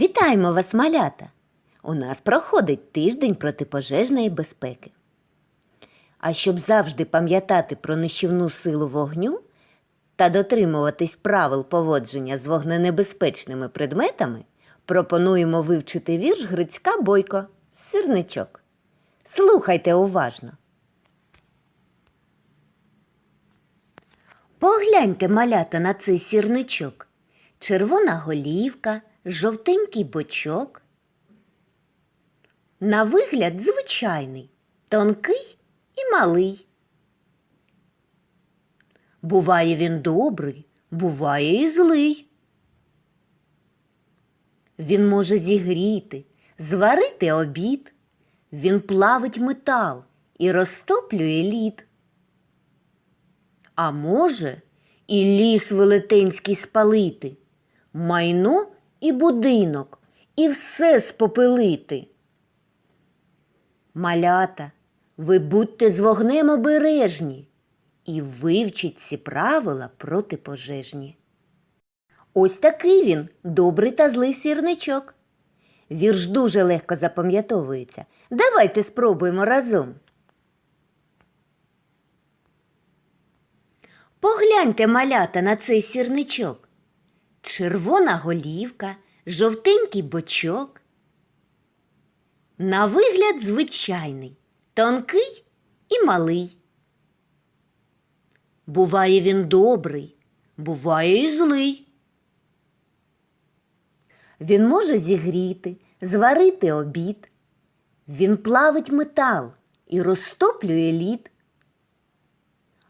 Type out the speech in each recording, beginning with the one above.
Вітаємо вас, малята! У нас проходить тиждень протипожежної безпеки. А щоб завжди пам'ятати про нищівну силу вогню та дотримуватись правил поводження з вогненебезпечними предметами, пропонуємо вивчити вірш Грицька Бойко Сирничок. Слухайте уважно. Погляньте, малята, на цей сірничок. Червона голівка, жовтенький бочок. На вигляд звичайний, тонкий і малий. Буває він добрий, буває і злий. Він може зігріти, зварити обід. Він плавить метал і розтоплює лід. А може, і ліс велетенський спалити, майно і будинок, і все спопилити. Малята, ви будьте з вогнем обережні і вивчіть ці правила протипожежні. Ось такий він, добрий та злий сірничок. Вірш дуже легко запам'ятовується. Давайте спробуємо разом. Погляньте, малята, на цей сірничок. Червона голівка, жовтенький бочок. На вигляд звичайний, тонкий і малий. Буває він добрий, буває і злий. Він може зігріти, зварити обід. Він плавить метал і розтоплює лід.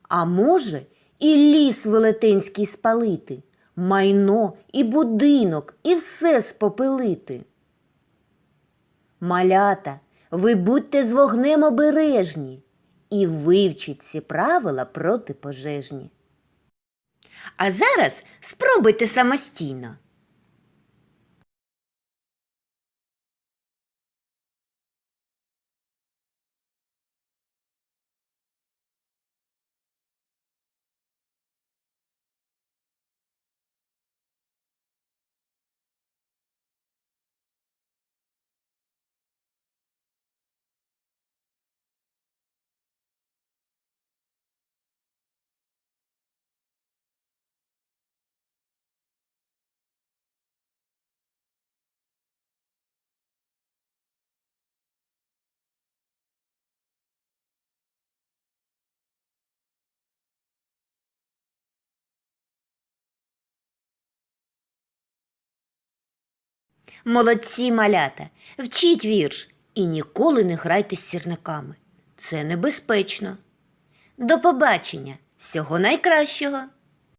А може, і ліс велетенський спалити, майно і будинок, і все спопилити. Малята, ви будьте з вогнем обережні і вивчіть ці правила протипожежні. А зараз спробуйте самостійно. Молодці малята, вчіть вірш і ніколи не грайте з сірниками. Це небезпечно. До побачення! Всього найкращого!